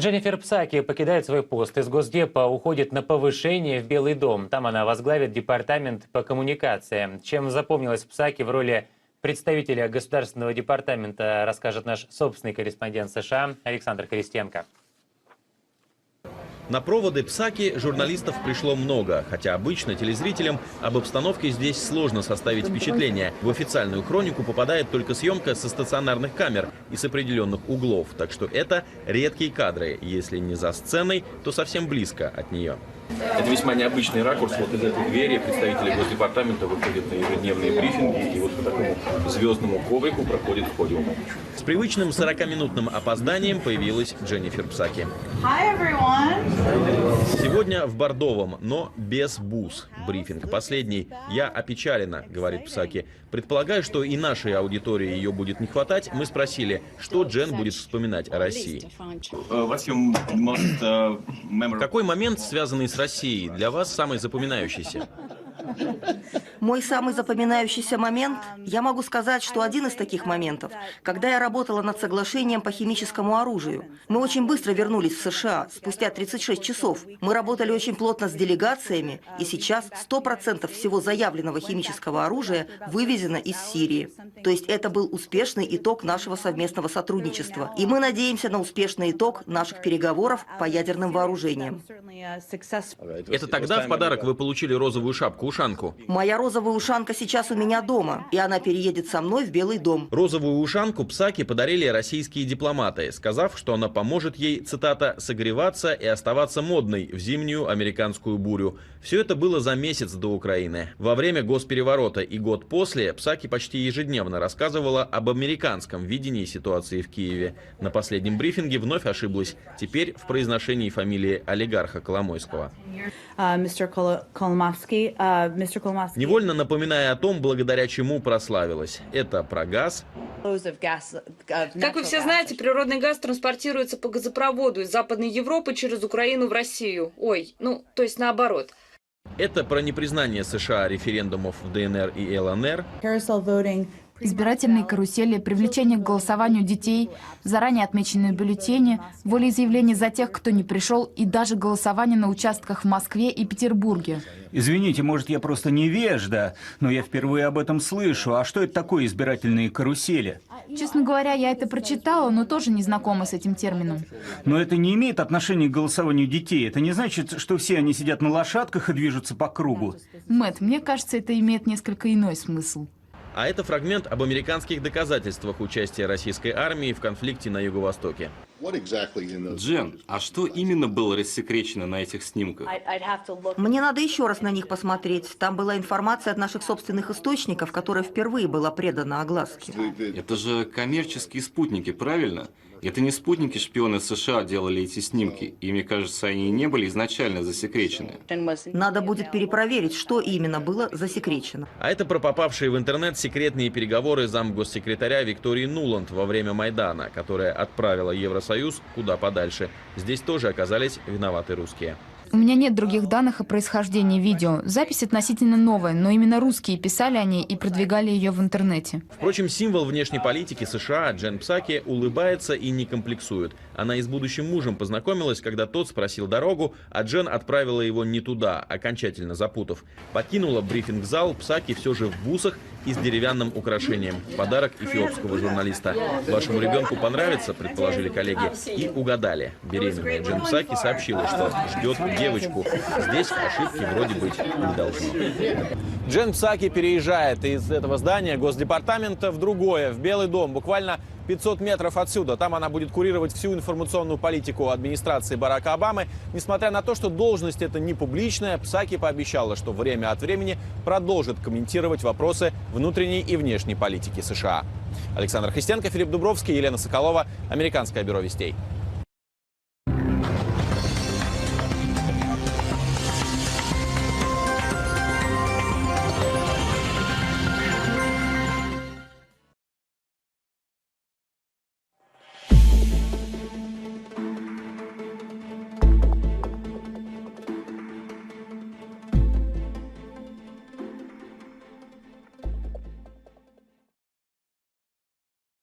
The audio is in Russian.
Дженнифер Псаки покидает свой пост. Из Госдепа уходит на повышение в Белый дом. Там она возглавит департамент по коммуникациям. Чем запомнилась Псаки в роли представителя Государственного департамента, расскажет наш собственный корреспондент США Александр Крестенко. На проводы Псаки журналистов пришло много, хотя обычно телезрителям об обстановке здесь сложно составить впечатление. В официальную хронику попадает только съемка со стационарных камер и с определенных углов, так что это редкие кадры, если не за сценой, то совсем близко от нее. Это весьма необычный ракурс. Вот из этой двери представители Госдепартамента выходят на ежедневные брифинги и вот по такому звездному коврику проходит в подиум. С привычным 40-минутным опозданием появилась Дженнифер Псаки. Сегодня в Бордовом, но без бус. Брифинг последний. Я опечалена, говорит Псаки. Предполагаю, что и нашей аудитории ее будет не хватать. Мы спросили, что Джен будет вспоминать о России. Какой момент, связанный с Россией, для вас самый запоминающийся? Мой самый запоминающийся момент, я могу сказать, что один из таких моментов, когда я работала над соглашением по химическому оружию. Мы очень быстро вернулись в США, спустя 36 часов. Мы работали очень плотно с делегациями, и сейчас 100% всего заявленного химического оружия вывезено из Сирии. То есть это был успешный итог нашего совместного сотрудничества. И мы надеемся на успешный итог наших переговоров по ядерным вооружениям. Это тогда в подарок вы получили розовую шапку-ушанку. Моя розовая ушанка сейчас у меня дома, и она переедет со мной в Белый дом. Розовую ушанку Псаки подарили российские дипломаты, сказав, что она поможет ей, цитата, «согреваться и оставаться модной в зимнюю американскую бурю». Все это было за месяц до Украины. Во время госпереворота и год после Псаки почти ежедневно рассказывала об американском видении ситуации в Киеве. На последнем брифинге вновь ошиблась, теперь в произношении фамилии олигарха Коломойского. Uh, Mr. Kol- Kolomovsky, uh, Mr. Невольно напоминая о том, благодаря чему прославилась. Это про газ, Как вы все знаете, природный газ транспортируется по газопроводу из Западной Европы через Украину в Россию. Ой, ну, то есть наоборот. это про непризнание США референдумов в ДНР и ЛНР. Избирательные карусели, привлечение к голосованию детей, заранее отмеченные бюллетени, волеизъявление за тех, кто не пришел, и даже голосование на участках в Москве и Петербурге. Извините, может, я просто невежда, но я впервые об этом слышу. А что это такое избирательные карусели? Честно говоря, я это прочитала, но тоже не знакома с этим термином. Но это не имеет отношения к голосованию детей. Это не значит, что все они сидят на лошадках и движутся по кругу. Мэт, мне кажется, это имеет несколько иной смысл. А это фрагмент об американских доказательствах участия российской армии в конфликте на Юго-Востоке. Джен, а что именно было рассекречено на этих снимках? Мне надо еще раз на них посмотреть. Там была информация от наших собственных источников, которая впервые была предана огласке. Это же коммерческие спутники, правильно? Это не спутники-шпионы США делали эти снимки, и мне кажется, они не были изначально засекречены. Надо будет перепроверить, что именно было засекречено. А это про попавшие в интернет секретные переговоры замгоссекретаря Виктории Нуланд во время Майдана, которая отправила Евросоюз куда подальше. Здесь тоже оказались виноваты русские. У меня нет других данных о происхождении видео. Запись относительно новая, но именно русские писали о ней и продвигали ее в интернете. Впрочем, символ внешней политики США Джен Псаки улыбается и не комплексует. Она и с будущим мужем познакомилась, когда тот спросил дорогу, а Джен отправила его не туда, окончательно запутав. Покинула брифинг-зал Псаки все же в бусах и с деревянным украшением. Подарок эфиопского журналиста. Вашему ребенку понравится, предположили коллеги, и угадали. Беременная Джен Псаки сообщила, что ждет девочку. Здесь ошибки вроде быть не должно. Джен Псаки переезжает из этого здания Госдепартамента в другое, в Белый дом, буквально 500 метров отсюда. Там она будет курировать всю информационную политику администрации Барака Обамы. Несмотря на то, что должность это не публичная, Псаки пообещала, что время от времени продолжит комментировать вопросы внутренней и внешней политики США. Александр Христенко, Филипп Дубровский, Елена Соколова, Американское бюро вестей.